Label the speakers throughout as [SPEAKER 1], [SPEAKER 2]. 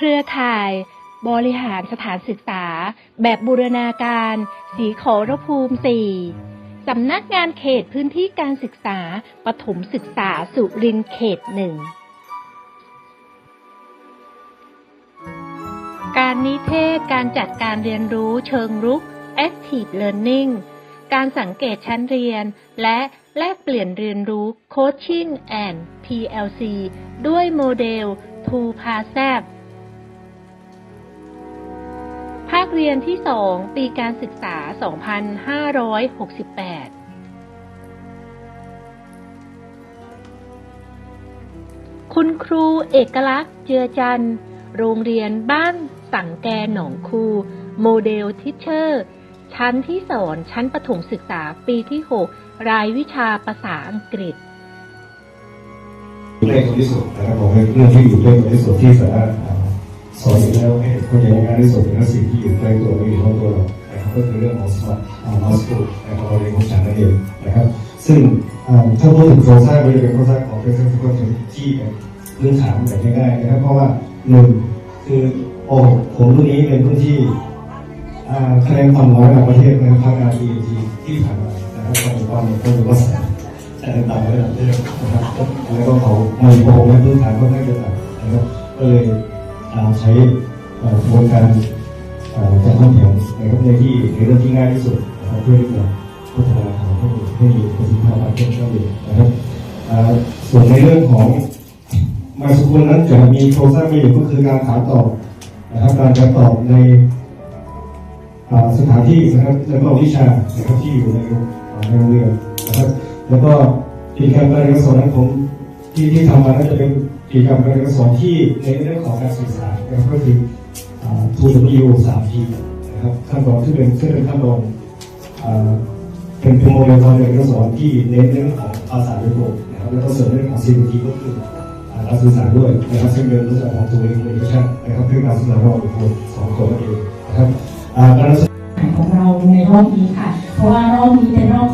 [SPEAKER 1] เครือข่าย บริหารสถานศึกษา แบบบูรณาการ สีขอรภูมิ4สำนักงานเขตพื้นที่การศึกษาปฐมศึกษาสุรินเขตหนึ่งการนิเทศการจัดการเรียนรู้เชิงรุก Active Learning การสังเกตชั้นเรียน และแลกเปลี่ยนเรียนรู้ Coaching and PLC ด้วยโมเดล2 p a s a p คเรียนที่ 2 ปีการศึกษา 2568 คุณครูเอกลักษณ์เจือจัน โรงเรียนบ้านสังแกหนองคู โมเดลทิเชอร์ ชั้นที่สอนชั้นประถมศึกษาปีที่ 6 รายวิชาภาษาอังกฤษ
[SPEAKER 2] อยู่ใกล้ตัวที่สุดนะครับผมเป็นเรื่องที่อยู่ใกล้ตัวที่สุดที่สามารถ สอนอยู่แล้วให้เด็กเข้าใจง่ายที่สุดและสิ่งที่อยู่ใกล้ตัวเราอยู่รอบตัวเรานะครับก็คือเรื่องของ smart mouse tool นะครับเราเรียนของฉันนั่นเองนะครับ ซึ่งถ้าพูดถึงโครงสร้างก็จะเป็นโครงสร้างของเป็นเรื่องที่แบบพื้นฐานแบบง่ายๆนะครับ เพราะว่าหนึ่งคือโอ้ผมรุ่นนี้เป็นรุ่นที่คะแนนต่ำน้อยในประเทศในภาคการ EAT ที่ผ่านมานะครับตอนนี้ก็มีก็มีว่าแสนแต่ต่างระดับเทศนะครับแล้วก็เขาไม่โกงและพื้นฐานก็ไม่จะต่ำนะครับก็เลย ใช้กระบวนการจัดห้องแถวนะครับในที่ในเรื่องที่ง่ายที่สุดเพื่อที่จะพัฒนาเขาให้มีให้มีประสิทธิภาพมากขึ้นนั่นเองนะครับส่วนในเรื่องของมาสุกุลนั้นจะมีโครงสร้างมีอยู่ก็คือการถามตอบนะครับการจะตอบในสถานที่นะครับแล้วก็วิชานะครับที่อยู่ในในโรงเรียนนะครับแล้วก็กิจกรรมการเรียนสอนนั้นผมที่ที่ทำมานั้นจะเป็น กิจกรรมการเรียนสอนที่ในเรื่องของการสื่อสารนะครับก็คืออ่า 2W 3P นะครับขั้นตอนที่เป็นที่เป็นขั้นตอนอ่าเป็นเป็นโมเดลการเรียนการสอนที่เน้นเรื่องของภาษาโดยตรงนะครับแล้วก็เสริมเรื่องของ CBT ก็คืออ่าการสื่อสารด้วยนะครับซึ่งเป็นรูปแบบของตัวเองคอมมิวนิเชั่นนะครับเพื่อการสื่อสารระหว่างบุคคลสองคนนั่นเองนะครับอ่าการ
[SPEAKER 3] ของเราในรอบนี้ค่ะ เพราะว่ารอบนี้เป็นรอบ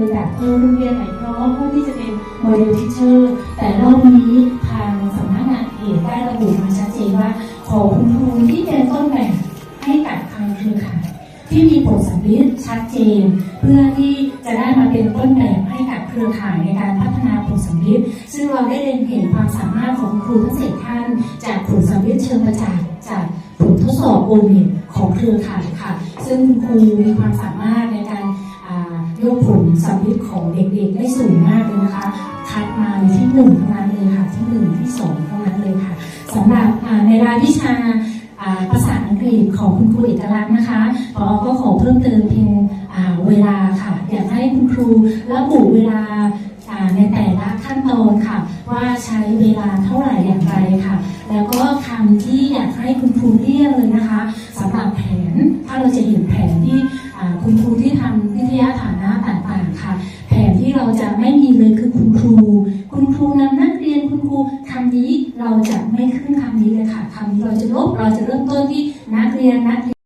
[SPEAKER 3] เลือกโดยแบบเออโรงเรียนไหนพร้อมเพื่อที่จะเป็นโมเดลทิเชอร์แต่รอบนี้ทางสำนักงานเขตได้ระบุมาชัดเจนว่า ขอคุณครูที่เป็นต้นแบบให้กับทางเครือข่ายที่มีผลสัมฤทธิ์ชัดเจน เพื่อที่จะได้มาเป็นต้นแบบให้กับเครือข่ายในการพัฒนาผลสัมฤทธิ์ซึ่งเราได้เรียนเห็นความสามารถของครูทั้งเจ็ดท่าน จากผลสัมฤทธิ์เชิงประจักษ์จากผลทดสอบโอเมของเครือข่ายค่ะ ซึ่งคุณครูมีความสามารถ ในการอ่ายกผลสัมฤทธิ์ของเด็กๆได้สูงมากเลยนะคะ คัดมาที่หนึ่งเท่านั้นเลยค่ะ ที่หนึ่งที่สองเท่านั้นเลยค่ะสำหรับในรายวิชาภาษาอังกฤษของคุณครูเอกลักษณ์นะคะพอก็ขอเพิ่มเติมเพียงเวลาค่ะ อยากให้คุณครูระบุเวลาอ่าในแต่ละขั้นตอนค่ะ ว่าใช้เวลาเท่าไหร่อย่างไรค่ะ แล้วก็คำที่อยากให้คุณครูเรียกเลยนะคะสำหรับแผนถ้าเราจะเห็นแผนที่ำนี้เราจะไม่ขึ้นคำนี้เลยค่ะคำนี้เราจะลบเราจะเริ่มต้นที่นักเรียนนักเรียน